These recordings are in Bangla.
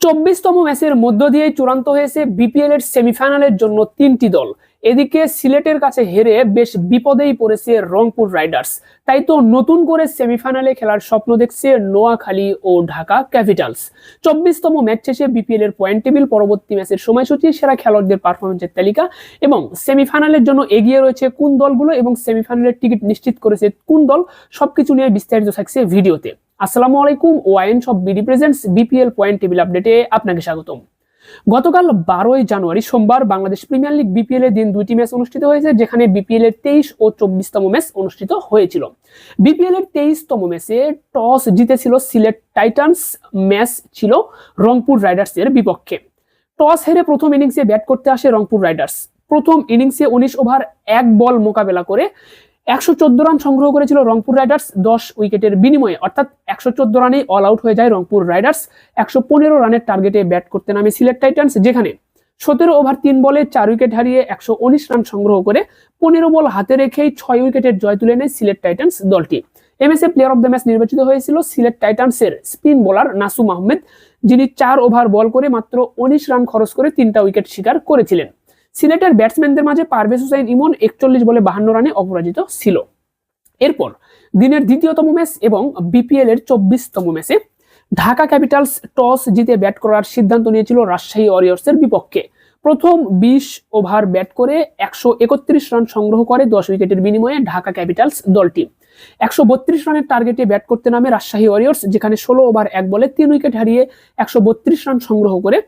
চব্বিশতম ম্যাচের মধ্য দিয়ে চূড়ান্ত হয়েছে বিপিএল এর সেমিফাইনালের জন্য তিনটি দল। এদিকে সিলেটের কাছে হেরে বেশ বিপদেই পড়েছে রংপুর রাইডার্স। তাই তো নতুন করে সেমিফাইনালে খেলার স্বপ্ন দেখছে নোয়াখালী ও ঢাকা ক্যাপিটালস। চব্বিশতম ম্যাচ শেষে বিপিএল এর পয়েন্ট টেবিল পরবর্তী ম্যাচের সময়সূচি, সেরা খেলোয়াড়দের পারফরমেন্সের তালিকা এবং সেমিফাইনালের জন্য এগিয়ে রয়েছে কোন দলগুলো এবং সেমিফাইনালের টিকিট নিশ্চিত করেছে কোন দল, সবকিছু নিয়ে বিস্তারিত থাকছে ভিডিওতে। আসসালামু আলাইকুম, ওয়াইন সব বিডি বিপিএল পয়েন্ট টেবিল আপডেটে আপনাকে স্বাগতম। গতকাল বারোই জানুয়ারি সোমবার বাংলাদেশ প্রিমিয়ার লিগ বিপিএল এর দিন দুইটি ম্যাচ অনুষ্ঠিত হয়েছে, যেখানে বিপিএল এর তেইশ ও চব্বিশতম ম্যাচ অনুষ্ঠিত হয়েছিল। বিপিএল এর তেইশতম ম্যাচে টস জিতেছিল সিলেট টাইটান্স, ম্যাচ ছিল রংপুর রাইডার্স এর বিপক্ষে। টস হেরে প্রথম ইনিংসে ব্যাট করতে আসে রংপুর রাইডার্স। প্রথম ইনিংসে উনিশ ওভার, এক বল মোকাবেলা করে একশো চোদ্দ রান সংগ্রহ করেছিল রংপুর রাইডার্স দশ উইকেটের বিনিময়ে। অর্থাৎ একশো চোদ্দ রানেই অল আউট হয়ে যায় রংপুর রাইডার্স। একশো পনেরো রানের টার্গেটে ব্যাট করতে নামে সিলেট টাইটান্স, যেখানে সতেরো ওভার তিন বলে চার উইকেট হারিয়ে একশো উনিশ রান সংগ্রহ করে পনেরো বল হাতে রেখেই ছয় উইকেটের জয় তুলে নেয় সিলেট টাইটান্স দলটি। এমএসএ প্লেয়ার অফ দ্য ম্যাচ নির্বাচিত হয়েছিল সিলেট টাইটান্সের স্পিন বোলার নাসুম আহমেদ, যিনি চার ওভার বল করে মাত্র উনিশ রান খরচ করে তিনটা উইকেট শিকার করেছিলেন। সিলেটের ব্যাটসম্যানদের মাঝে পারভেজ হুসাইন ইমন একচল্লিশ বলে বাহান্ন রানে অপরাজিত ছিল। এরপর দিনের দ্বিতীয়তম ম্যাচ এবং বিপিএল এর চব্বিশতম ম্যাচে ঢাকা ক্যাপিটালস টস জিতে ব্যাট করার সিদ্ধান্ত নিয়েছিল রাজশাহী ওয়ারিয়র্সের বিপক্ষে। প্রথম বিশ ওভার ব্যাট করে একশো একত্রিশ রান সংগ্রহ করে দশ উইকেটের বিনিময়ে ঢাকা ক্যাপিটালস দলটি। একশো বত্রিশ রানের টার্গেটে ব্যাট করতে নামে রাজশাহী ওয়ারিয়র্স, যেখানে ষোলো ওভার এক বলে তিন উইকেট হারিয়ে একশো বত্রিশ রান সংগ্রহ করে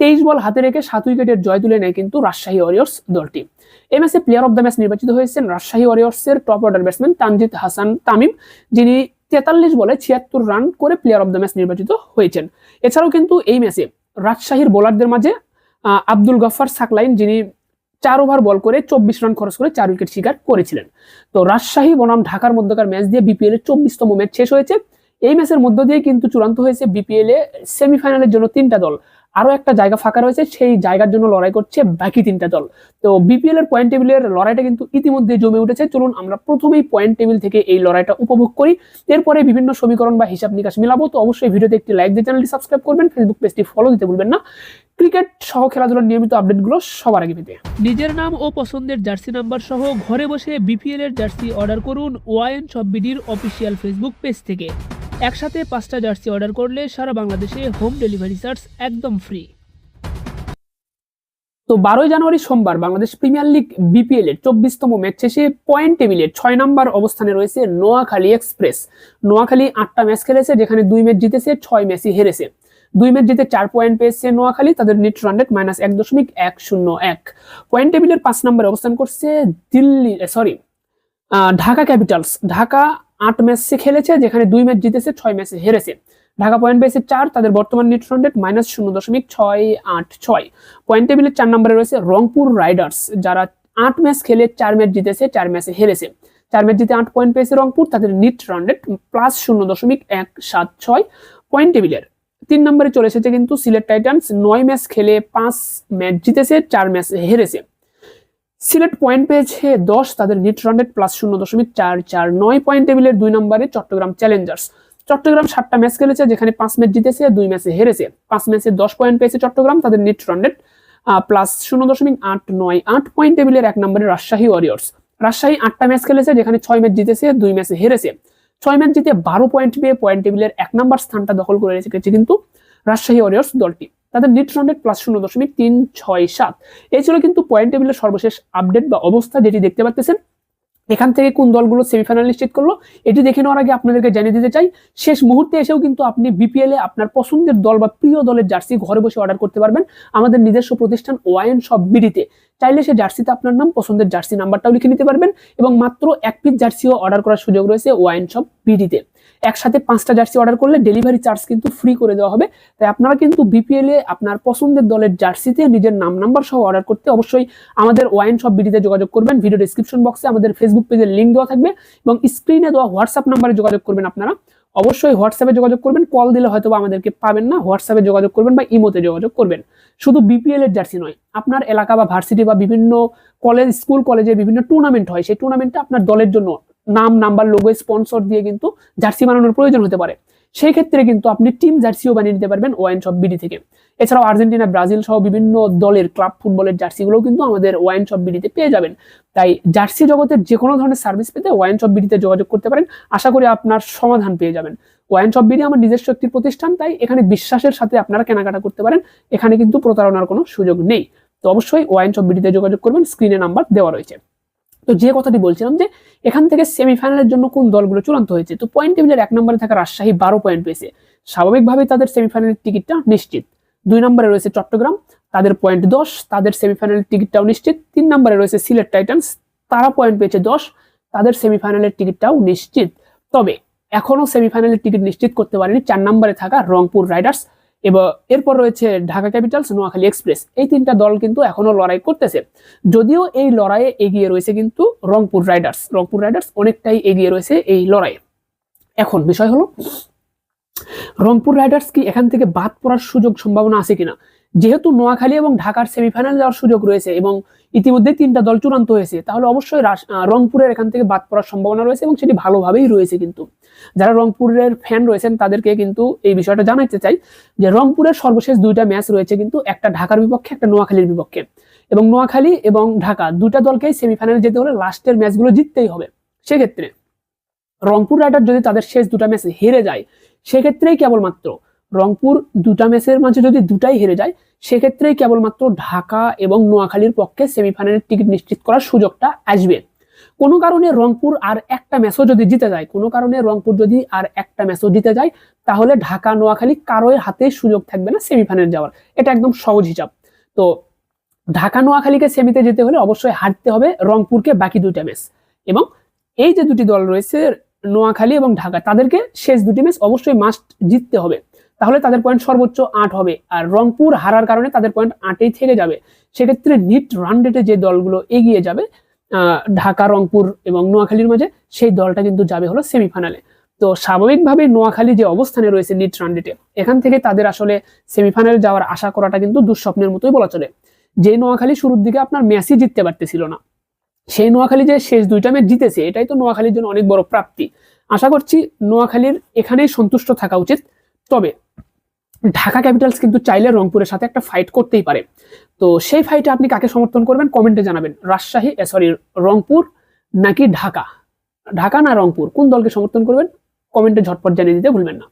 তেইশ বল হাতে রেখে সাত উইকেটের জয় তুলে নেয় কিন্তু রাজশাহী ওয়ারিয়র্স দলটি। এই ম্যাচে প্লেয়ার অফ দ্য ম্যাচ নির্বাচিত হয়েছেন Rajshahi ওয়ারিয়র্সের top order batsman Tanzid Hasan Tamim, যিনি তেতাল্লিশ বলে ছিয়াত্তর রান করে প্লেয়ার অফ দ্য ম্যাচ নির্বাচিত হয়েছেন। এছাড়াও কিন্তু এই ম্যাচে রাজশাহীর বোলারদের মাঝে আব্দুল গফার সাকলাইন, যিনি চার ওভার বল করে চব্বিশ রান খরচ করে চার উইকেট শিকার করেছিলেন। তো রাজশাহী বনাম ঢাকার মধ্যকার ম্যাচ দিয়ে বিপিএল এর চব্বিশতম ম্যাচ শেষ হয়েছে। এই ম্যাচের মধ্য দিয়ে কিন্তু চূড়ান্ত হয়েছে বিপিএল এ সেমিফাইনালের জন্য তিনটা দল। আরও একটা জায়গা ফাঁকা রয়েছে, সেই জায়গার জন্য লড়াই করছে বাকি তিনটা দল। তো বিপিএল এর পয়েন্ট টেবিলের লড়াইটা কিন্তু ইতিমধ্যে জমে উঠেছে। চলুন আমরা প্রথমেই পয়েন্ট টেবিল থেকে এই লড়াইটা উপভোগ করি। এরপরে বিভিন্ন সমীকরণ বা হিসাব নিকাশ মিলাবো। তো অবশ্যই ভিডিওতে একটি লাইক দিয়ে চ্যানেলটি সাবস্ক্রাইব করবেন। ফেসবুক পেজটি ফলো দিতে ভুলবেন না। ক্রিকেট সহ খেলাধুলার নিয়মিত আপডেটগুলো সবার আগে পেতে। নিজের নাম ও পছন্দের জার্সি নাম্বার সহ ঘরে বসে বিপিএল এর জার্সি অর্ডার করুন ওয়াইন সব বিডির অফিসিয়াল ফেসবুক পেজ থেকে। একসাথে পাঁচটা জার্সি অর্ডার করলে সারা বাংলাদেশে হোম ডেলিভারি চার্জ একদম ফ্রি। তো বারোই জানুয়ারি সোমবার বাংলাদেশ প্রিমিয়ার লিগ বিপিএল এর চব্বিশতম ম্যাচ শেষে পয়েন্ট টেবিলের ছয় নম্বর অবস্থানে রয়েছে নোয়াখালী এক্সপ্রেস। নোয়াখালী আটটা ম্যাচ খেলেছে, যেখানে দুই ম্যাচ জিতেছে, ছয় ম্যাচই হেরেছে। দুই ম্যাচ জিতে চার পয়েন্ট পেয়েছে নোয়াখালী, তাদের নেট রান রেট মাইনাস এক দশমিক এক শূন্য এক। পয়েন্ট টেবিলের পাঁচ নম্বরে অবস্থান করছে দিল্লি সরি ঢাকা ক্যাপিটালস ঢাকা আট ম্যাচে খেলেছে, যেখানে দুই ম্যাচ জিতেছে, ছয় ম্যাচে হেরেছে। ঢাকা পয়েন্ট পেয়েছে চার, তাদের বর্তমান নেট রান রেট মাইনাস শূন্য দশমিক ছয় আট ছয়। পয়েন্ট টেবিলের চার নম্বরে রয়েছে রংপুর রাইডার্স যারা আট ম্যাচ খেলে চার ম্যাচ জিতেছে, চার ম্যাচে হেরেছে। চার ম্যাচ জিতে আট পয়েন্ট পেয়েছে রংপুর, তাদের নিট রান রেট প্লাস শূন্য দশমিক এক সাত ছয়। পয়েন্ট টেবিলের তিন নম্বরে চলে এসেছে কিন্তু সিলেট টাইটান্স নয় ম্যাচ খেলে পাঁচ ম্যাচ জিতেছে, চার ম্যাচ হেরেছে। সিলেট পয়েন্ট পেয়েছে দশ, তাদের নিট রান প্লাস শূন্য দশমিক চার চার নয় পয়েন্ট টেবিলের দুই নম্বরে চট্টগ্রাম চ্যালেঞ্জার্স চট্টগ্রাম সাতটা ম্যাচ খেলেছে, যেখানে পাঁচ ম্যাচ জিতেছে, দুই ম্যাচে হেরেছে। পাঁচ ম্যাচে দশ পয়েন্ট পেয়েছে চট্টগ্রাম, তাদের নেট রান প্লাস শূন্য দশমিক আট নয় আট পয়েন্ট টেবিলের এক নম্বরে রাজশাহী ওয়ারিয়র্স রাজশাহী আটটা ম্যাচ খেলেছে, যেখানে ছয় ম্যাচ জিতেছে, দুই ম্যাচে হেরেছে। ছয় ম্যাচ জিতে বারো পয়েন্ট পেয়ে পয়েন্ট টেবিলের এক নম্বর স্থানটা দখল করে রেখেছে কিন্তু রাজশাহী ওয়ারিয়র্স দলটি। তাদের নেট রেট প্লাস শূন্য দশমিক তিন ছয় সাত। এই ছিল কিন্তু পয়েন্ট টেবিলের সর্বশেষ আপডেট বা অবস্থা যেটি দেখতে পাচ্ছেন এখান থেকে কোন দলগুলো সেমিফাইনাল নিশ্চিত করল, এটি দেখে নেওয়ার আগে আপনাদেরকে জানিয়ে দিতে চাই, শেষ মুহূর্তে এসেও কিন্তু আপনি বিপিএল এ আপনার পছন্দের দল বা প্রিয় দলের জার্সি ঘরে বসে অর্ডার করতে পারবেন। আমাদের নিজস্ব প্রতিষ্ঠান ওয়াইন সব বিডিতে চাইলে সে জার্সিতে আপনার নাম, পছন্দের জার্সি নাম্বারটাও লিখে নিতে পারবেন এবং মাত্র এক পিস জার্সিও অর্ডার করার সুযোগ রয়েছে ওয়াইন সব বিডিতে একসাথে পাঁচটা জার্সি অর্ডার করলে ডেলিভারি চার্জ কিন্তু ফ্রি করে দেওয়া হবে। তাই আপনারা কিন্তু বিপিএল এ আপনার পছন্দের দলের জার্সিতে নিজের নাম, নাম্বার সহ অর্ডার করতে অবশ্যই আমাদের ওয়াইন সব বিডিতে যোগাযোগ করবেন। ভিডিও ডিসক্রিপশন বক্সে আমাদের ফেসবুক পেজের লিঙ্ক দেওয়া থাকবে এবং স্ক্রিনে দেওয়া হোয়াটসঅ্যাপ নাম্বারে যোগাযোগ করবেন আপনারা। অবশ্যই হোয়াটসঅ্যাপে যোগাযোগ করবেন। কল দিলে হয়তো আমাদেরকে পাবেন না। হোয়াটসঅ্যাপে যোগাযোগ করবেন বা ইমোতে যোগাযোগ করবেন। শুধু বিপিএল এর জার্সি নয়, আপনার এলাকা বা ভার্সিটি বা বিভিন্ন কলেজ স্কুল কলেজে বিভিন্ন টুর্নামেন্ট হয়। সেই টুর্নামেন্টে আপনার দলের জন্য নাম নাম্বার লোগো স্পন্সর দিয়ে কিন্তু জার্সি বানানোর প্রয়োজন হতে পারে। সেই ক্ষেত্রে কিন্তু আপনি টিম জার্সিও বানিয়ে নিতে পারবেন ওয়াইন শপ বিডি থেকে। এছাড়াও আর্জেন্টিনা, ব্রাজিল সহ বিভিন্ন দলের ক্লাব ফুটবলের জার্সিগুলোও কিন্তু আমাদের ওয়াইন শপ বিডিতে পেয়ে যাবেন। তাই জার্সি জগতের যে কোনো ধরনের সার্ভিস পেতে ওয়াইন শপ বিডিতে যোগাযোগ করতে পারেন। আশা করি আপনার সমাধান পেয়ে যাবেন। ওয়াইন শপ বিডি আমার নিজস্ব একটি প্রতিষ্ঠান, তাই এখানে বিশ্বাসের সাথে আপনারা কেনাকাটা করতে পারেন। এখানে কিন্তু প্রতারণার কোনো সুযোগ নেই। তো অবশ্যই ওয়াইন শপ বিডিতে যোগাযোগ করবেন। স্ক্রিনে নাম্বার দেওয়া রয়েছে। তো যে কথাটি বলছিলাম যে এখান থেকে সেমিফাইনালের জন্য কোন দলগুলো চূড়ান্ত হয়েছে? তো পয়েন্ট টেবিলের এক নম্বরে থাকা রাজশাহী বারো পয়েন্ট পেয়েছে। স্বাভাবিকভাবেই তাদের সেমিফাইনালের টিকিটটা নিশ্চিত। দুই নম্বরে রয়েছে চট্টগ্রাম, তাদের পয়েন্ট দশ, তাদের সেমিফাইনালের টিকিটটাও নিশ্চিত। তিন নম্বরে রয়েছে সিলেট টাইটান্স তারা পয়েন্ট পেয়েছে দশ, তাদের সেমিফাইনালের টিকিটটাও নিশ্চিত। তবে এখনও সেমিফাইনালের টিকিট নিশ্চিত করতে পারেনি। চার নম্বরে থাকা রংপুর রাইডার্স এবং এরপর রয়েছে ঢাকা ক্যাপিটালস, নোয়াখালী এক্সপ্রেস। এই তিনটা দল কিন্তু এখনও লড়াই করতেছে। যদিও এই লড়াইয়ে এগিয়ে রয়েছে কিন্তু রংপুর রাইডার্স। রংপুর রাইডার্স অনেকটাই এগিয়ে রয়েছে এই লড়াইয়ে। এখন বিষয় হলো, রংপুর রাইডার্স কি এখান থেকে বাদ পড়ার সুযোগ সম্ভাবনা আছে কিনা? যেহেতু নোয়াখালী এবং ঢাকার সেমিফাইনাল যাওয়ার সুযোগ রয়েছে এবং ইতিমধ্যে তিনটা দল চূড়ান্ত হয়েছে, তাহলে অবশ্যই রংপুরের এখান থেকে বাদ পড়ার সম্ভাবনা রয়েছে এবং সেটি ভালোভাবেই রয়েছে কিন্তু। যারা রংপুরের ফ্যান রয়েছেন, তাদেরকে কিন্তু এই বিষয়টা জানাইতে চাই যে রংপুরের সর্বশেষ দুইটা ম্যাচ রয়েছে কিন্তু একটা ঢাকার বিপক্ষে, একটা নোয়াখালীর বিপক্ষে। এবং নোয়াখালী এবং ঢাকা দুটা দলকেই সেমিফাইনালে যেতে হলে লাস্টের ম্যাচগুলো জিততেই হবে। সেক্ষেত্রে রংপুর রাইডার যদি তাদের শেষ দুটা ম্যাচ হেরে যায়, সেক্ষেত্রেই কেবলমাত্র রংপুর দুটা ম্যাচের মাঝে যদি দুটাই হেরে যায় সেক্ষেত্রেই কেবলমাত্র ঢাকা এবং নোয়াখালীর পক্ষে সেমিফাইনালের টিকিট নিশ্চিত করার সুযোগটা আসবে। কোনো কারণে রংপুর আর একটা ম্যাচও যদি জিতে যায়, কোনো কারণে রংপুর যদি আর একটা ম্যাচও জিতে যায়, তাহলে ঢাকা, নোয়াখালী কারোর হাতে সুযোগ থাকবে না সেমিফাইনাল যাওয়ার। এটা একদম সহজ হিসাব। তো ঢাকা, নোয়াখালীকে সেমিতে যেতে হলে অবশ্যই হারতে হবে রংপুরকে বাকি দুইটা ম্যাচ। এবং এই যে দুটি দল রয়েছে, নোয়াখালী এবং ঢাকা, তাদেরকে শেষ দুটি ম্যাচ অবশ্যই মাস্ট জিততে হবে। তাহলে তাদের পয়েন্ট সর্বোচ্চ আট হবে। আর রংপুর হারার কারণে তাদের পয়েন্ট আটেই থেকে যাবে। সেক্ষেত্রে নিট রান রেটে যে দলগুলো এগিয়ে যাবে ঢাকা, রংপুর এবং নোয়াখালীর মাঝে, সেই দলটা কিন্তু যাবে হলো সেমিফাইনালে তো স্বাভাবিকভাবে নোয়াখালী যে অবস্থানে রয়েছে নিট রান রেটে এখান থেকে তাদের আসলে সেমিফাইনালে যাওয়ার আশা করাটা কিন্তু দুঃস্বপ্নের মতোই বলা চলে। যে নোয়াখালী শুরুর দিকে আপনার ম্যাচই জিততে পারতেছিল না। সেই নোয়াখালী যে শেষ দুইটা ম্যাচ জিতেছে, এটাই তো নোয়াখালীর জন্য অনেক বড় প্রাপ্তি। আশা করছি নোয়াখালীর এখানেই সন্তুষ্ট থাকা উচিত। তবে ঢাকা ক্যাপিটালস কিন্তু চাইলে রংপুরের সাথে একটা ফাইট করতেই পারে। তো সেই ফাইটে আপনি কাকে সমর্থন করবেন? কমেন্টে জানাবেন। রাজশাহী সরি রংপুর নাকি ঢাকা? ঢাকা না রংপুর? কোন দলকে সমর্থন করবেন? কমেন্টে ঝটপট জানিয়ে দিতে ভুলবেন না।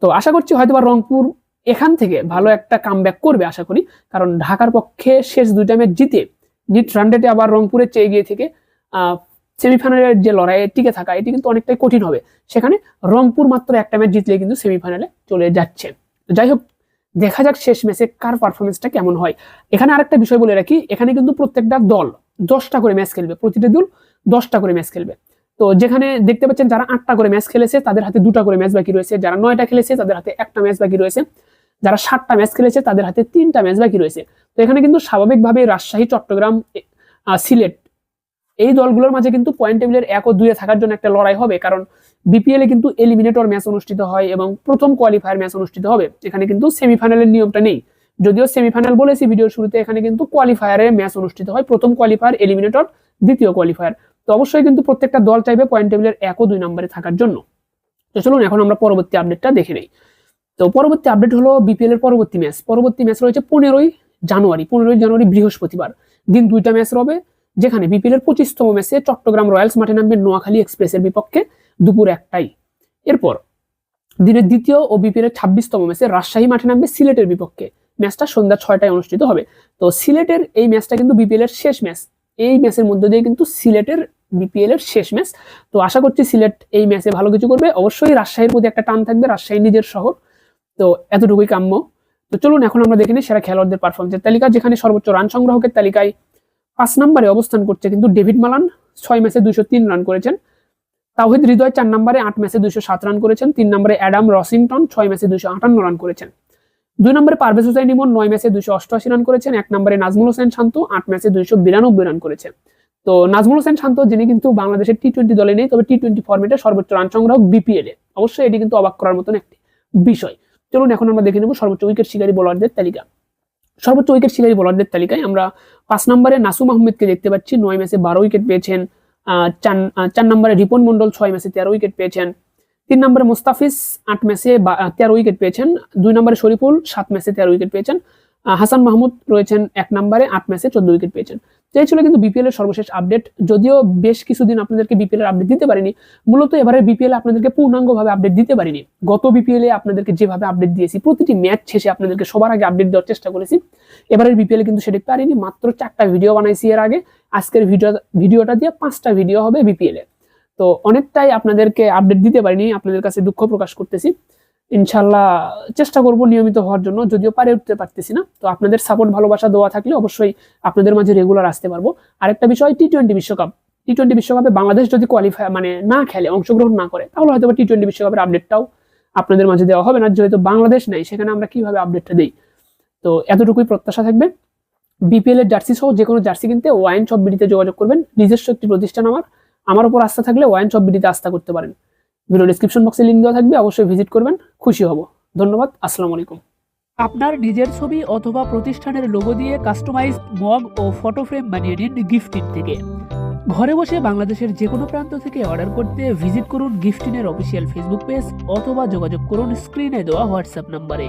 তো আশা করছি হয়তোবা রংপুর এখান থেকে ভালো একটা কামব্যাক করবে, আশা করি। কারণ ঢাকার পক্ষে শেষ দুইটা ম্যাচ জিতে নিট রানডেটে আবার রংপুরের চেয়ে গিয়ে থেকে সেমিফাইনালের যে লড়াইয়ে টিকে থাকা, এটি কিন্তু অনেকটাই কঠিন হবে। সেখানে রংপুর মাত্র একটা ম্যাচ জিতলে কিন্তু সেমিফাইনালে চলে যাচ্ছে। যাই হোক দেখা যাক শেষ ম্যাচে কার পারফরমেন্সটা কেমন হয়। এখানে আরেকটা বিষয় বলে রাখি, এখানে কিন্তু প্রত্যেকটা দল দশটা করে ম্যাচ খেলবে, প্রতিটা দল দশটা করে ম্যাচ খেলবে। তো যেখানে দেখতে পাচ্ছেন যারা আটটা করে ম্যাচ খেলেছে, তাদের হাতে দুটা করে ম্যাচ বাকি রয়েছে। যারা নয়টা খেলেছে, তাদের হাতে একটা ম্যাচ বাকি রয়েছে। যারা সাতটা ম্যাচ খেলেছে, তাদের হাতে তিনটা ম্যাচ বাকি রয়েছে। তো এখানে কিন্তু স্বাভাবিকভাবে রাজশাহী, চট্টগ্রাম সিলেট এই দলগুলোর মাঝে কিন্তু পয়েন্ট টেবিলের এক ও দুয়ে থাকার জন্য একটা লড়াই হবে। কারণ বিপিএল এ কিন্তু এলিমিনেটর ম্যাচ অনুষ্ঠিত হয় এবং প্রথম কোয়ালিফায়ার ম্যাচ অনুষ্ঠিত হবে। এখানে কিন্তু সেমিফাইনালের নিয়মটা নেই। যদিও সেমিফাইনাল বলেছি ভিডিওর শুরুতে, এখানে কিন্তু কোয়ালিফায়ারে ম্যাচ অনুষ্ঠিত হয়। প্রথম কোয়ালিফায়ার এলিমিনেটর দ্বিতীয় কোয়ালিফায়ার তো অবশ্যই কিন্তু প্রত্যেকটা দল চাইবে পয়েন্ট টেবিলের এক ও দুই নম্বরে থাকার জন্য। তো চলুন, এখন আমরা পরবর্তী আপডেটটা দেখে নেই। তো পরবর্তী আপডেট হলো বিপিএল এর পরবর্তী ম্যাচ পরবর্তী ম্যাচ রয়েছে পনেরোই জানুয়ারি। পনেরোই জানুয়ারি, বৃহস্পতিবার। দিন দুইটা ম্যাচ হবে যেখানে বিপিএল এর পঁচিশতম ম্যাচে চট্টগ্রাম রয়্যালস মাঠে নামবে নোয়াখালী এক্সপ্রেসের বিপক্ষে। দুপুর একটাই। এরপর, দিনের দ্বিতীয় ও বিপিএল এর ছাব্বিশতম ম্যাচে রাজশাহী মাঠে নামবে সিলেটের বিপক্ষে। ম্যাচটা সন্ধ্যা ছয়টায় অনুষ্ঠিত হবে। তো সিলেটের এই ম্যাচটা কিন্তু বিপিএল এর শেষ ম্যাচ। এই ম্যাচের মধ্যে দিয়ে কিন্তু সিলেটের বিপিএল এর শেষ ম্যাচ। তো আশা করছি সিলেট এই ম্যাচে ভালো কিছু করবে। অবশ্যই রাজশাহীর প্রতি একটা টান থাকবে, রাজশাহী নিজের শহর। তো এতটুকুই কাম্য। তো চলুন, এখন আমরা দেখে নিই সেরা খেলোয়াড়দের পারফরমেন্সের তালিকা, যেখানে সর্বোচ্চ রান সংগ্রাহকের তালিকায় পাঁচ নম্বরে অবস্থান করছে কিন্তু ডেভিড মালান। ছয় ম্যাচে দুইশো তিন রান করেছেন। তাওহিদ হৃদয় চার নম্বরে আট ম্যাচে দুইশো সাত রান করেছেন, তিন নম্বরে অ্যাডাম রসিংটন ছয় ম্যাচে দুইশো আটান্ন রান করেছেন। দুই নম্বরে পারভেজ হুসাইন ইমন নয় ম্যাচে দুইশো অষ্টআশি রান করেছেন, এক নম্বরে নাজমুল হোসেন শান্ত আট ম্যাচে দুইশো বিরানব্বই রান করেছেন তো নাজমুল হোসেন শান্ত, যিনি কিন্তু বাংলাদেশের টি টোয়েন্টি দলে নেই, তবে টি টোয়েন্টি ফর্মেটে সর্বোচ্চ রান সংগ্রাহক বিপিএল এ। অবশ্যই এটি কিন্তু অবাক করার মতন একটি বিষয়। চলুন এখন আমরা দেখে নেব সর্বোচ্চ উইকেট শিকারী বোলারদের তালিকা। সর্বোচ্চ উইকেট শিকারী বোলারদের তালিকায় আমরা পাঁচ নম্বরে নাসুম আহমেদকে দেখতে পাচ্ছি, নয় ম্যাচে বারো উইকেট পেয়েছেন চার নম্বরে রিপন মন্ডল ছয় ম্যাচে তেরো উইকেট পেয়েছেন। তিন নম্বরে মুস্তাফিজ আট ম্যাচে তেরো উইকেট পেয়েছেন। দুই নম্বরে শরীফুল সাত ম্যাচে তেরো উইকেট পেয়েছেন। হাসান মাহমুদ রয়েছেন এক নম্বরে, আট ম্যাচে চোদ্দ উইকেট পেয়েছেন। তো এই ছিল কিন্তু বিপিএল এর সর্বশেষ আপডেট যদিও বেশ কিছুদিন আপনাদেরকে বিপিএল এর আপডেট দিতে পারিনি, মূলত এবারে বিপিএল আপনাদেরকে পূর্ণাঙ্গভাবে আপডেট দিতে পারিনি। গত বিপিএল এ আপনাদেরকে যেভাবে আপডেট দিয়েছি, প্রতিটি ম্যাচ শেষে আপনাদেরকে সবার আগে আপডেট দেওয়ার চেষ্টা করেছি। এবারের বিপিএল কিন্তু সেটা পারিনি, মাত্র চারটা ভিডিও বানাইছি এর আগে। আজকের ভিডিও ভিডিওটা দিয়ে পাঁচটা ভিডিও হবে বিপিএল এ। তো অনেকটাই আপনাদেরকে আপডেট দিতে পারিনি, আপনাদের কাছে দুঃখ প্রকাশ করতেছি। ইনশাল্লাহ চেষ্টা করব নিয়মিত হওয়ার জন্য, যদিও পারে উঠতে পারতেছি না। তো আপনাদের সাপোর্ট ভালোবাসা দেওয়া থাকলে অবশ্যই আপনাদের মাঝে রেগুলার আসতে পারব। আরেকটা বিষয় টি টোয়েন্টি বিশ্বকাপ। টি টোয়েন্টি বিশ্বকাপে বাংলাদেশ যদি কোয়ালিফাই মানে না খেলে, অংশগ্রহণ না করে, তাহলে হয়তো টি টোয়েন্টি বিশ্বকাপের আপডেটটাও আপনাদের মাঝে দেওয়া হবে না। যেহেতু বাংলাদেশ নেই, সেখানে আমরা কীভাবে আপডেটটা দিই? তো এতটুকুই প্রত্যাশা থাকবে। বিপিএল এর জার্সি সহ যে কোনো জার্সি কিনতে ওয়াইন সব বিডিতে যোগাযোগ করবেন। নিজস্ব একটি প্রতিষ্ঠান আমার। আমার উপর আস্থা থাকলে ওয়াইন সব বিডিতে আস্থা করতে পারেন। ভিডিও ডিসক্রিপশন বক্সে লিঙ্ক দেওয়া থাকবে, অবশ্যই ভিজিট করবেন, খুশি হব। ধন্যবাদ, আসসালামু আলাইকুম। আপনার নিজের ছবি অথবা প্রতিষ্ঠানের লোগো দিয়ে কাস্টমাইজ মগ ও ফটো ফ্রেম বানিয়ে নিন গিফটিন থেকে। ঘরে বসে বাংলাদেশের যে কোনো প্রান্ত থেকে অর্ডার করতে ভিজিট করুন গিফটিনের অফিসিয়াল ফেসবুক পেজ অথবা যোগাযোগ করুন স্ক্রিনে দেওয়া হোয়াটসঅ্যাপ নম্বরে